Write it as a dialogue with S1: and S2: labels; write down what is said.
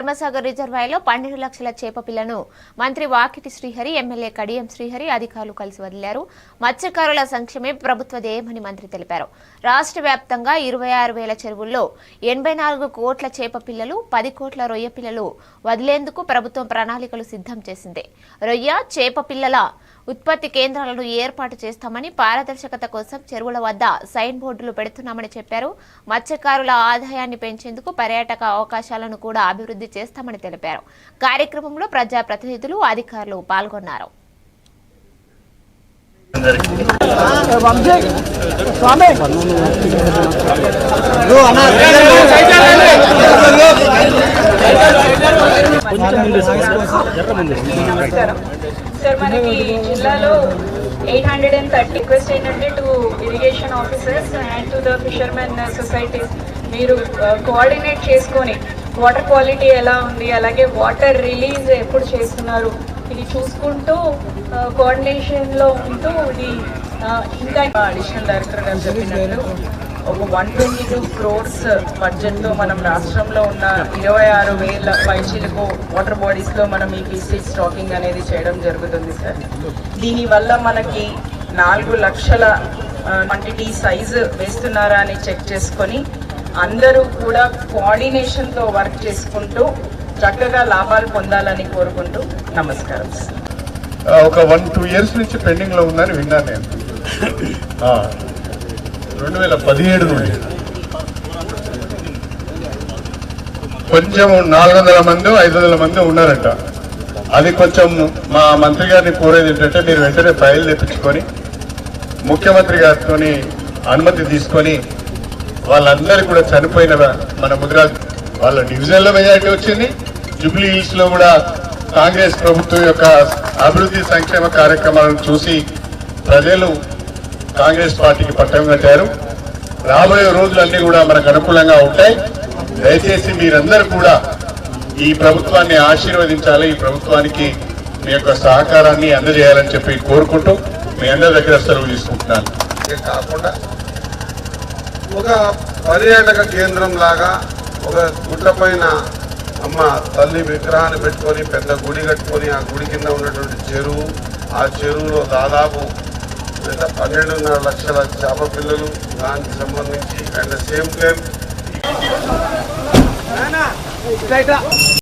S1: ధర్మసాగర్ రిజర్వాయర్లో పన్నెండు లక్షల చేప పిల్లను మంత్రి వాకిటి శ్రీహరి ఎమ్మెల్యే కడియం శ్రీహరి అధికారులు కలిసి వదిలారు. మత్స్యకారుల సంక్షేమే ప్రభుత్వ ధ్యేయమని మంత్రి తెలిపారు. రాష్ట్ర వ్యాప్తంగా ఇరవై ఆరు వేల చెరువుల్లో ఎనభై నాలుగు కోట్ల చేప పిల్లలు పది కోట్ల రొయ్య పిల్లలు వదిలేందుకు ప్రభుత్వం ప్రణాళికలు సిద్ధం చేసింది. రొయ్య చేప పిల్లల ఉత్పత్తి కేంద్రాలను ఏర్పాటు చేస్తామని పారదర్శకత కోసం చెరువుల వద్ద సైన్ బోర్డులు పెడుతున్నామని చెప్పారు. మత్స్యకారుల ఆదాయాన్ని పెంచేందుకు పర్యాటక అవకాశాలను కూడా అభివృద్ధి చేస్తామని తెలిపారు. కార్యక్రమంలో ప్రజాప్రతినిధులు అధికారులు పాల్గొన్నారు.
S2: స్వామి సార్ మనకి జిల్లాలో eight hundred and thirty request ఏంటంటే to irrigation officers and to the fishermen societies మీరు కోఆర్డినేట్ చేసుకొని వాటర్ క్వాలిటీ ఎలా ఉంది అలాగే వాటర్ రిలీజ్ ఎప్పుడు చేస్తున్నారు ఇది చూసుకుంటూ కోఆర్డినేషన్లో ఉంటూ ఇది ఇంకా
S3: అడిషనల్ డైరెక్టర్ గారు చెప్పినట్టు ఒక వన్ ట్వంటీ టూ క్రోర్స్ బడ్జెట్తో మనం రాష్ట్రంలో ఉన్న ఇరవై ఆరు వేల పైచీలకు వాటర్ బాడీస్లో మనం ఈ ఫిషరీస్ స్టాకింగ్ అనేది చేయడం జరుగుతుంది సార్ దీనివల్ల మనకి నాలుగు లక్షల క్వాంటిటీ సైజు వేస్తున్నారా అని చెక్ చేసుకొని అందరూ కూడా కోఆర్డినేషన్తో వర్క్ చేసుకుంటూ చక్కగా లాభాలు పొందాలని కోరుకుంటూ నమస్కారం సార్
S4: ఒక వన్ టూ ఇయర్స్ నుంచి పెండింగ్లో ఉందని విన్నాను నేను. రెండు వేల పదిహేడు నుండి. కొంచెం నాలుగు వందల మంది ఐదు వందల మంది ఉన్నారంట. అది కొంచెం మా మంత్రి గారిని కోరేది ఏంటంటే మీరు వెంటనే ఫైల్ తెప్పించుకొని ముఖ్యమంత్రి గారితో అనుమతి తీసుకొని వాళ్ళందరూ కూడా చనిపోయిన మన ముద్రాజ్ వాళ్ళ డివిజన్లో మెజారిటీ వచ్చింది. జూబ్లీ హిల్స్లో కూడా కాంగ్రెస్ ప్రభుత్వం యొక్క అభివృద్ధి సంక్షేమ కార్యక్రమాలను చూసి ప్రజలు కాంగ్రెస్ పార్టీకి పట్టం కట్టారు రాబోయే రోజులన్నీ కూడా మనకు అనుకూలంగా ఉంటాయి. దయచేసి మీరందరూ కూడా ఈ ప్రభుత్వాన్ని ఆశీర్వదించాలి. ఈ ప్రభుత్వానికి మీ యొక్క సహకారాన్ని అందజేయాలని చెప్పి కోరుకుంటూ మీ అందరి దగ్గర సెలవు తీసుకుంటున్నాను.
S5: కాకుండా ఒక పర్యాటక కేంద్రం లాగా ఒక గుడ్డపైన పైన అమ్మ తల్లి విగ్రహాన్ని పెట్టుకొని పెద్ద గుడి కట్టుకొని ఆ గుడి కింద ఉన్నటువంటి చెరువు ఆ చెరువులో దాదాపు ఎంత పన్నెండున్నర లక్షల చేప పిల్లలు దానికి సంబంధించి అండ్ సేమ్ టైం